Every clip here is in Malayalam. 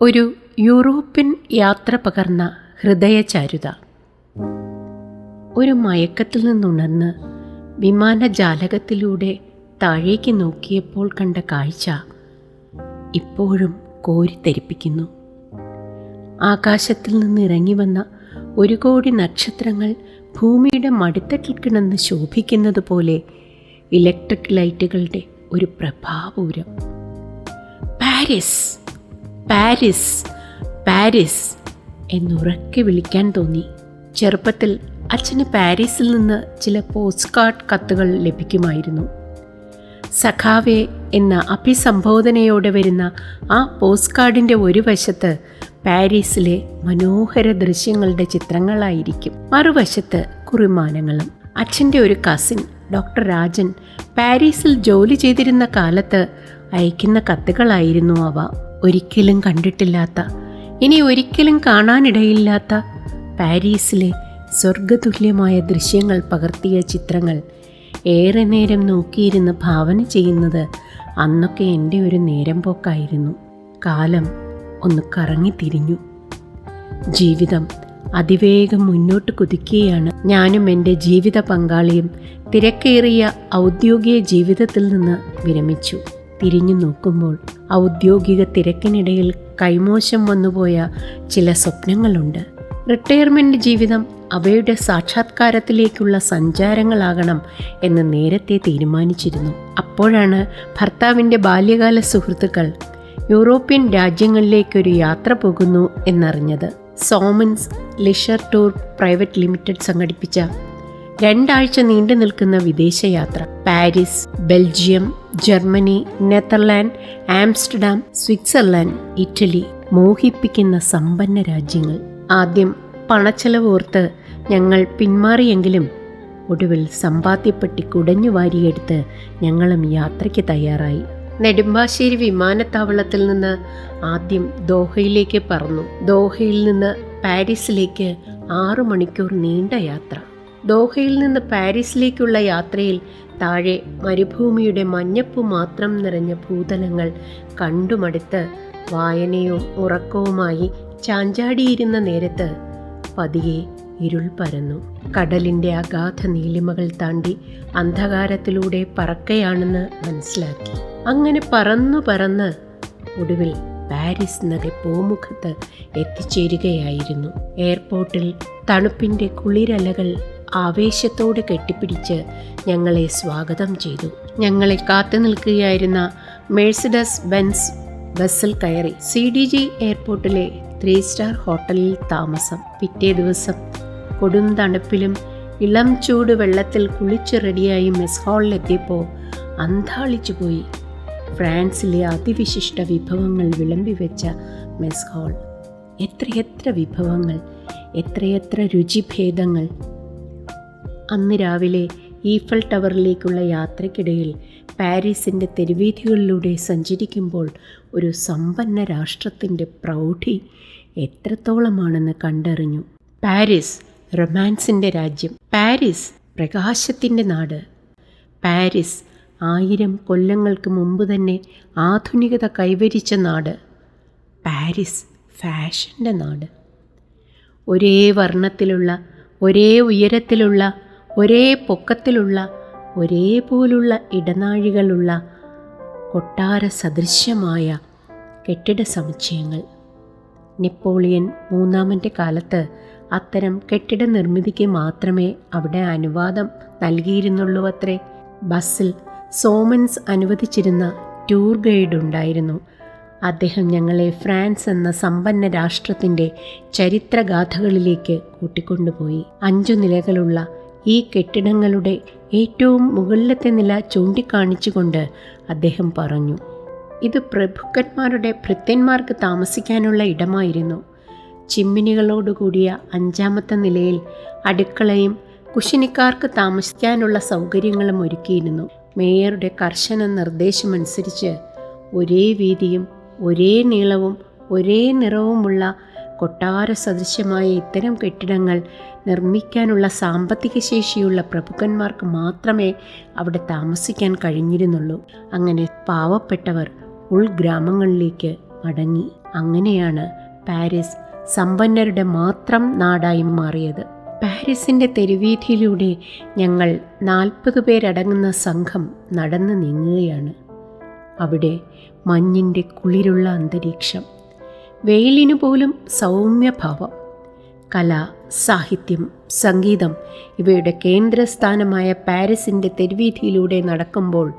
ഒരു യൂറോപ്യൻ യാത്ര പകർന്ന ഹൃദയചാരുത. ഒരു മയക്കത്തിൽ നിന്നുണർന്ന് വിമാനജാലകത്തിലൂടെ താഴേക്ക് നോക്കിയപ്പോൾ കണ്ട കാഴ്ച ഇപ്പോഴും കോരിത്തെരിപ്പിക്കുന്നു. ആകാശത്തിൽ നിന്ന് ഇറങ്ങി വന്ന ഒരു കോടി നക്ഷത്രങ്ങൾ ഭൂമിയുടെ മടിത്തട്ടിൽ കിടന്ന് ശോഭിക്കുന്നത് പോലെ ഇലക്ട്രിക് ലൈറ്റുകളുടെ ഒരു പ്രഭാപൂരം പാരിസ്! പാരിസ് പാരിസ് എന്നുറക്കെ വിളിക്കാൻ തോന്നി. ചെറുപ്പത്തിൽ അച്ഛന് പാരീസിൽ നിന്ന് ചില പോസ്റ്റ് കാർഡ് കത്തുകൾ ലഭിക്കുമായിരുന്നു. സഖാവെ എന്ന അഭിസംബോധനയോടെ വരുന്ന ആ പോസ്റ്റ് കാർഡിന്റെ ഒരു വശത്ത് പാരീസിലെ മനോഹര ദൃശ്യങ്ങളുടെ ചിത്രങ്ങളായിരിക്കും. മറുവശത്ത് കുറിമാനങ്ങളും. അച്ഛന്റെ ഒരു കസിൻ ഡോക്ടർ രാജൻ പാരീസിൽ ജോലി ചെയ്തിരുന്ന കാലത്ത് അയക്കുന്ന കത്തുകളായിരുന്നു അവ. ഒരിക്കലും കണ്ടിട്ടില്ലാത്ത ഇനി ഒരിക്കലും കാണാനിടയില്ലാത്ത പാരീസിലെ സ്വർഗതുല്യമായ ദൃശ്യങ്ങൾ പകർത്തിയ ചിത്രങ്ങൾ ഏറെ നേരം നോക്കിയിരുന്ന് ഭാവന ചെയ്യുന്നത് അന്നൊക്കെ എന്റെ ഒരു നേരം പോക്കായിരുന്നു. കാലം ഒന്ന് കറങ്ങി തിരിഞ്ഞു ജീവിതം അതിവേഗം മുന്നോട്ട് കുതിക്കുകയാണ്. ഞാനും എന്റെ ജീവിത പങ്കാളിയും തിരക്കേറിയ ഔദ്യോഗിക ജീവിതത്തിൽ നിന്ന് വിരമിച്ചു. തിരിഞ്ഞു നോക്കുമ്പോൾ ഔദ്യോഗിക തിരക്കിനിടയിൽ കൈമോശം വന്നുപോയ ചില സ്വപ്നങ്ങളുണ്ട്. റിട്ടയർമെന്റ് ജീവിതം അവയുടെ സാക്ഷാത്കാരത്തിലേക്കുള്ള സഞ്ചാരങ്ങളാകണം എന്ന് നേരത്തെ തീരുമാനിച്ചിരുന്നു. അപ്പോഴാണ് ഭർത്താവിന്റെ ബാല്യകാല സുഹൃത്തുക്കൾ യൂറോപ്യൻ രാജ്യങ്ങളിലേക്കൊരു യാത്ര പോകുന്നു എന്നറിഞ്ഞത്. Somans leisure tour private limited സംഘടിപ്പിച്ച രണ്ടാഴ്ച നീണ്ടു നിൽക്കുന്ന വിദേശയാത്ര. Paris Belgium Germany Netherland Amsterdam Switzerland Italy മോഹിപ്പിക്കുന്ന സമ്പന്ന രാജ്യങ്ങൾ. ആദ്യം പണച്ചെലവ് ഓർത്ത് ഞങ്ങൾ പിന്മാറിയെങ്കിലും ഒടുവിൽ സമ്പാദ്യപ്പെട്ടി കുടഞ്ഞു വാരിയെടുത്ത് ഞങ്ങളും യാത്രയ്ക്ക് തയ്യാറായി. നെടുമ്പാശ്ശേരി വിമാനത്താവളത്തിൽ നിന്ന് ആദ്യം ദോഹയിലേക്ക് പറന്നു. ദോഹയിൽ നിന്ന് പാരീസിലേക്ക് ആറു മണിക്കൂർ നീണ്ട യാത്ര. ദോഹയിൽ നിന്ന് പാരീസിലേക്കുള്ള യാത്രയിൽ താഴെ മരുഭൂമിയുടെ മഞ്ഞപ്പ് മാത്രം നിറഞ്ഞ ഭൂതലങ്ങൾ കണ്ടുമടുത്ത് വായനയും ഉറക്കവുമായി ചാഞ്ചാടിയിരുന്ന നേരത്ത് പതിയെ ഇരുൾ പരന്നു. കടലിന്റെ അഗാധ നീലിമകൾ താണ്ടി അന്ധകാരത്തിലൂടെ പറക്കയാണെന്ന് മനസ്സിലാക്കി. അങ്ങനെ പറന്നു പറന്ന് ഒടുവിൽ പാരീസ് നഗര പൂമുഖത്ത് എത്തിച്ചേരുകയായിരുന്നു. എയർപോർട്ടിൽ തണുപ്പിന്റെ കുളിരലകൾ ആവേശത്തോടെ കെട്ടിപ്പിടിച്ച് ഞങ്ങളെ സ്വാഗതം ചെയ്തു. ഞങ്ങളെ കാത്തു നിൽക്കുകയായിരുന്ന മേഴ്സിഡസ് ബെൻസ് ബസ്സിൽ കയറി സി ഡി ജി എയർപോർട്ടിലെ ത്രീ സ്റ്റാർ ഹോട്ടലിൽ താമസം. പിറ്റേ ദിവസം കൊടും തണുപ്പിലും ഇളം ചൂട് വെള്ളത്തിൽ കുളിച്ച് റെഡിയായി മെസ് ഹാളിലെത്തിയപ്പോൾ അന്താളിച്ചു പോയി. ഫ്രാൻസിലെ അതിവിശിഷ്ട വിഭവങ്ങൾ വിളമ്പി വെച്ച മെസ് ഹാൾ എത്രയെത്ര വിഭവങ്ങൾ എത്രയെത്ര രുചിഭേദങ്ങൾ അന്ന് രാവിലെ ഈഫൽ ടവറിലേക്കുള്ള യാത്രയ്ക്കിടയിൽ പാരീസിന്റെ തെരുവീഥികളിലൂടെ സഞ്ചരിക്കുമ്പോൾ ഒരു സമ്പന്ന രാഷ്ട്രത്തിന്റെ പ്രൗഢി എത്രത്തോളമാണെന്ന് കണ്ടറിഞ്ഞു. പാരീസ് റൊമാൻസിന്റെ രാജ്യം. പാരീസ് പ്രകാശത്തിന്റെ നാട്. പാരീസ് ആയിരം കൊല്ലങ്ങൾക്ക് മുമ്പ് തന്നെ ആധുനികത കൈവരിച്ച നാട്. പാരീസ് ഫാഷന്റെ നാട്. ഒരേ വർണത്തിലുള്ള ഒരേ ഉയരത്തിലുള്ള ഒരേ പൊക്കത്തിലുള്ള ഒരേ പോലുള്ള ഇടനാഴികളുള്ള കൊട്ടാര സദൃശ്യമായ കെട്ടിട സമുച്ചയങ്ങൾ. നെപ്പോളിയൻ മൂന്നാമന്റെ കാലത്ത് അത്തരം കെട്ടിട നിർമ്മിതിക്ക് മാത്രമേ അവിടെ അനുവാദം നൽകിയിരുന്നുള്ളൂ അത്രേ. ബസ്സിൽ സോമൻസ് അനുവദിച്ചിരുന്ന ടൂർ ഗൈഡ് ഉണ്ടായിരുന്നു. അദ്ദേഹം ഞങ്ങളെ ഫ്രാൻസ് എന്ന സമ്പന്ന രാഷ്ട്രത്തിന്റെ ചരിത്രഗാഥകളിലേക്ക് കൂട്ടിക്കൊണ്ടുപോയി. അഞ്ചു നിലകളുള്ള ഈ കെട്ടിടങ്ങളുടെ ഏറ്റവും മുകളിലത്തെ നില ചൂണ്ടിക്കാണിച്ചുകൊണ്ട് അദ്ദേഹം പറഞ്ഞു ഇത് പ്രഭുക്കന്മാരുടെ ഭൃത്യന്മാർക്ക് താമസിക്കാനുള്ള ഇടമായിരുന്നു. ചിമ്മിനികളോടുകൂടിയ അഞ്ചാമത്തെ നിലയിൽ അടുക്കളയും കുശിനിക്കാർക്ക് താമസിക്കാനുള്ള സൗകര്യങ്ങളും ഒരുക്കിയിരുന്നു. മേയറുടെ കർശന നിർദ്ദേശമനുസരിച്ച് ഒരേ വീതിയും ഒരേ നീളവും ഒരേ നിറവുമുള്ള കൊട്ടാര സദൃശ്യമായ ഇത്തരം കെട്ടിടങ്ങൾ നിർമ്മിക്കാനുള്ള സാമ്പത്തിക ശേഷിയുള്ള പ്രഭുക്കന്മാർക്ക് മാത്രമേ അവിടെ താമസിക്കാൻ കഴിഞ്ഞിരുന്നുള്ളൂ. അങ്ങനെ പാവപ്പെട്ടവർ ഉൾഗ്രാമങ്ങളിലേക്ക് മടങ്ങി. അങ്ങനെയാണ് പാരീസ് സമ്പന്നരുടെ മാത്രം നാടായി മാറിയത്. പാരീസിന്റെ തെരുവീഥിയിലൂടെ ഞങ്ങൾ നാൽപ്പത് പേരടങ്ങുന്ന സംഘം നടന്നു നീങ്ങുകയാണ്. അവിടെ മഞ്ഞിന്റെ കുളിരുള്ള അന്തരീക്ഷം. വെയിലിനു പോലും സൗമ്യഭാവം. കല സാഹിത്യം സംഗീതം ഇവയുടെ കേന്ദ്രസ്ഥാനമായ പാരീസിന്റെ തെരുവീഥിയിലൂടെ നടക്കുമ്പോൾ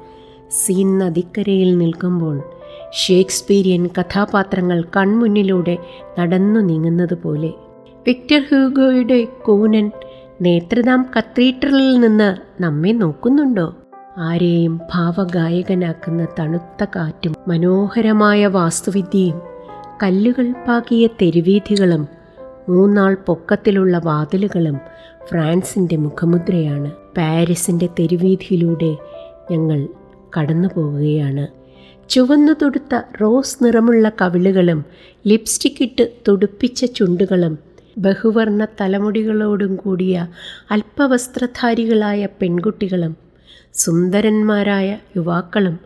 സീൻ നദിക്കരയിൽ നിൽക്കുമ്പോൾ ഷേക്സ്പീരിയൻ കഥാപാത്രങ്ങൾ കൺമുന്നിലൂടെ നടന്നു നീങ്ങുന്നത് പോലെ. വിക്ടർ ഹ്യൂഗോയുടെ കൂനൻ നേത്രദാം കത്തീഡ്രലിൽ നിന്ന് നമ്മെ നോക്കുന്നുണ്ടോ? ആരെയും ഭാവഗായകനാക്കുന്ന തണുത്ത കാറ്റും മനോഹരമായ വാസ്തുവിദ്യയും കല്ലുകൾ പാകിയ തെരുവീഥികളും മൂന്നാൾ പൊക്കത്തിലുള്ള വാതിലുകളും ഫ്രാൻസിന്റെ മുഖമുദ്രയാണ്. പാരീസിന്റെ തെരുവീഥിയിലൂടെ ഞങ്ങൾ കടന്നു പോവുകയാണ് ചുവന്നു തൊടുത്ത റോസ് നിറമുള്ള കവിളുകളും ലിപ്സ്റ്റിക് ഇട്ട് തുടുപ്പിച്ച ചുണ്ടുകളും ബഹുവർണ തലമുടികളോടും കൂടിയ അല്പവസ്ത്രധാരികളായ പെൺകുട്ടികളും സുന്ദരന്മാരായ യുവാക്കളും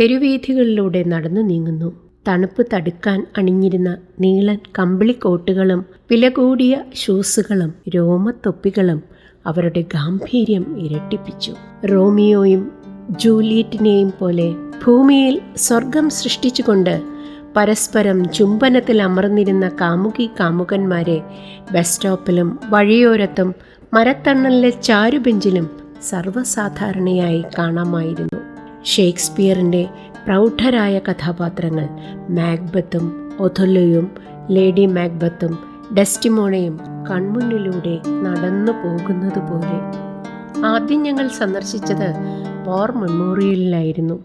തെരുവീഥികളിലൂടെ നടന്നു നീങ്ങുന്നു. തണുപ്പ് തടുക്കാൻ അണിഞ്ഞിരുന്ന നീളൻ കമ്പിളിക്കോട്ടുകളും വില കൂടിയ ഷൂസുകളും രോമത്തൊപ്പികളും അവരുടെ ഗാംഭീര്യം ഇരട്ടിപ്പിച്ചു. റോമിയോയും ജൂലിയറ്റിനെയും പോലെ ഭൂമിയിൽ സ്വർഗം സൃഷ്ടിച്ചുകൊണ്ട് പരസ്പരം ചുംബനത്തിൽ അമർന്നിരുന്ന കാമുകി കാമുകന്മാരെ ബസ് സ്റ്റോപ്പിലും വഴിയോരത്തും മരത്തണ്ണലിലെ ചാരുബെഞ്ചിലും സർവസാധാരണയായി കാണാമായിരുന്നു. ഷേക്സ്പിയറിന്റെ പ്രൗഢരായ കഥാപാത്രങ്ങൾ മാക്ബത്തും ഒഥൊല്ലയും ലേഡി മാക്ബത്തും ഡെസ്റ്റിമോണയും കൺമുന്നിലൂടെ നടന്നു പോകുന്നത് പോലെ. ആദ്യം ഞങ്ങൾ സന്ദർശിച്ചത് വാർ മെമ്മോറിയലിലായിരുന്നു.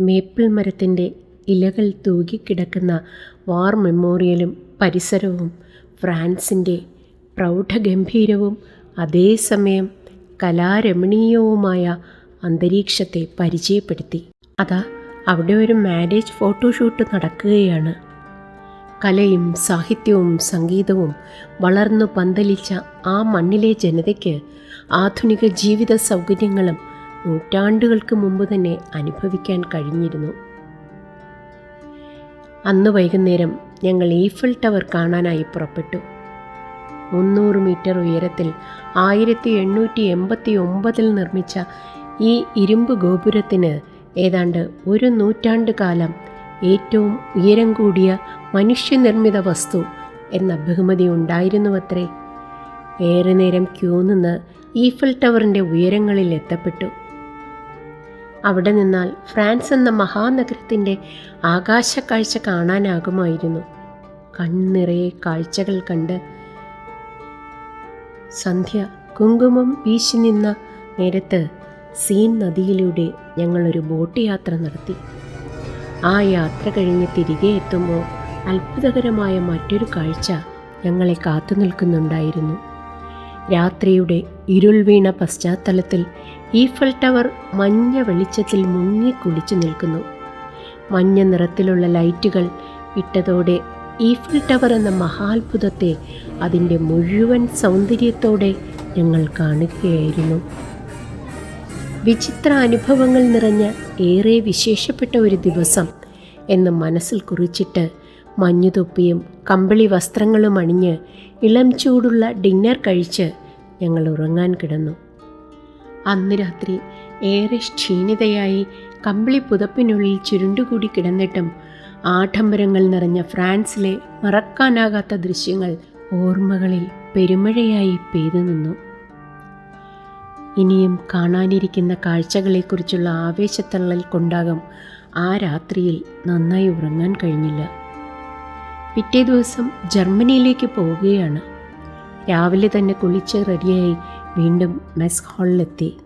മേപ്പിൾ മരത്തിന്റെ ഇലകൾ തൂകിക്കിടക്കുന്ന വാർ മെമ്മോറിയലും പരിസരവും ഫ്രാൻസിന്റെ പ്രൗഢഗംഭീരവും അതേസമയം കലാരമണീയവുമായ അന്തരീക്ഷത്തെ പരിചയപ്പെടുത്തി. അതാ അവിടെ ഒരു മാരേജ് ഫോട്ടോഷൂട്ട് നടക്കുകയാണ്. കലയും സാഹിത്യവും സംഗീതവും വളർന്നു പന്തലിച്ച ആ മണ്ണിലെ ജനതയ്ക്ക് ആധുനിക ജീവിത സൗകര്യങ്ങളും നൂറ്റാണ്ടുകൾക്ക് മുമ്പ് തന്നെ അനുഭവിക്കാൻ കഴിഞ്ഞിരുന്നു. അന്ന് വൈകുന്നേരം ഞങ്ങൾ ഈഫൽ ടവർ കാണാനായി പുറപ്പെട്ടു. മുന്നൂറ് മീറ്റർ ഉയരത്തിൽ ആയിരത്തി എണ്ണൂറ്റി എൺപത്തി ഒമ്പതിൽ നിർമ്മിച്ച ഈ ഇരുമ്പ് ഗോപുരത്തിന് ഏതാണ്ട് ഒരു നൂറ്റാണ്ട് കാലം ഏറ്റവും ഉയരം കൂടിയ മനുഷ്യനിർമ്മിത വസ്തു എന്ന ബഹുമതി ഉണ്ടായിരുന്നുവത്രേ. ഏറെ നേരം ക്യൂ നിന്ന് ഈഫൽ ടവറിന്റെ ഉയരങ്ങളിൽ എത്തപ്പെട്ടു. അവിടെ നിന്നാൽ ഫ്രാൻസ് എന്ന മഹാനഗരത്തിന്റെ ആകാശക്കാഴ്ച കാണാനാകുമായിരുന്നു. കണ്ണിറയെ കാഴ്ചകൾ കണ്ട് സന്ധ്യ കുങ്കുമം വീശി നിന്ന നേരത്ത് സീൻ നദിയിലൂടെ ഞങ്ങളൊരു ബോട്ട് യാത്ര നടത്തി. ആ യാത്ര കഴിഞ്ഞ് തിരികെ എത്തുമ്പോൾ അത്ഭുതകരമായ മറ്റൊരു കാഴ്ച ഞങ്ങളെ കാത്തു നിൽക്കുന്നുണ്ടായിരുന്നു. രാത്രിയുടെ ഇരുൾ വീണ പശ്ചാത്തലത്തിൽ ഈഫൽ ടവർ മഞ്ഞ വെളിച്ചത്തിൽ മുങ്ങി മുങ്ങിക്കുളിച്ചു നിൽക്കുന്നു. മഞ്ഞ നിറത്തിലുള്ള ലൈറ്റുകൾ ഇട്ടതോടെ ഈഫൽ ടവർ എന്ന മഹാത്ഭുതത്തെ അതിന്റെ മുഴുവൻ സൗന്ദര്യത്തോടെ ഞങ്ങൾ കാണുകയായിരുന്നു. വിചിത്ര അനുഭവങ്ങൾ നിറഞ്ഞ ഏറെ വിശേഷപ്പെട്ട ഒരു ദിവസം എന്ന് മനസ്സിൽ കുറിച്ചിട്ട് മഞ്ഞുതൊപ്പിയും കമ്പിളി വസ്ത്രങ്ങളും അണിഞ്ഞ് ഇളം ചൂടുള്ള ഡിന്നർ കഴിച്ച് ഞങ്ങൾ ഉറങ്ങാൻ കിടന്നു. അന്ന് രാത്രി ഏറെ ക്ഷീണിതയായി കമ്പിളി പുതപ്പിനുള്ളിൽ ചുരുണ്ടുകൂടി കിടന്നിട്ടും ആഡംബരങ്ങൾ നിറഞ്ഞ ഫ്രാൻസിലെ മറക്കാനാകാത്ത ദൃശ്യങ്ങൾ ഓർമ്മകളിൽ പെരുമഴയായി പെയ്തു നിന്നു. ഇനിയും കാണാനിരിക്കുന്ന കാഴ്ചകളെക്കുറിച്ചുള്ള ആവേശത്തള്ളൽ കൊണ്ടാകും ആ രാത്രിയിൽ നന്നായി ഉറങ്ങാൻ കഴിഞ്ഞില്ല. പിറ്റേ ദിവസം ജർമ്മനിയിലേക്ക് പോവുകയാണ്. രാവിലെ തന്നെ കുളിച്ച് റെഡിയായി വീണ്ടും മെസ് ഹാളിലെത്തി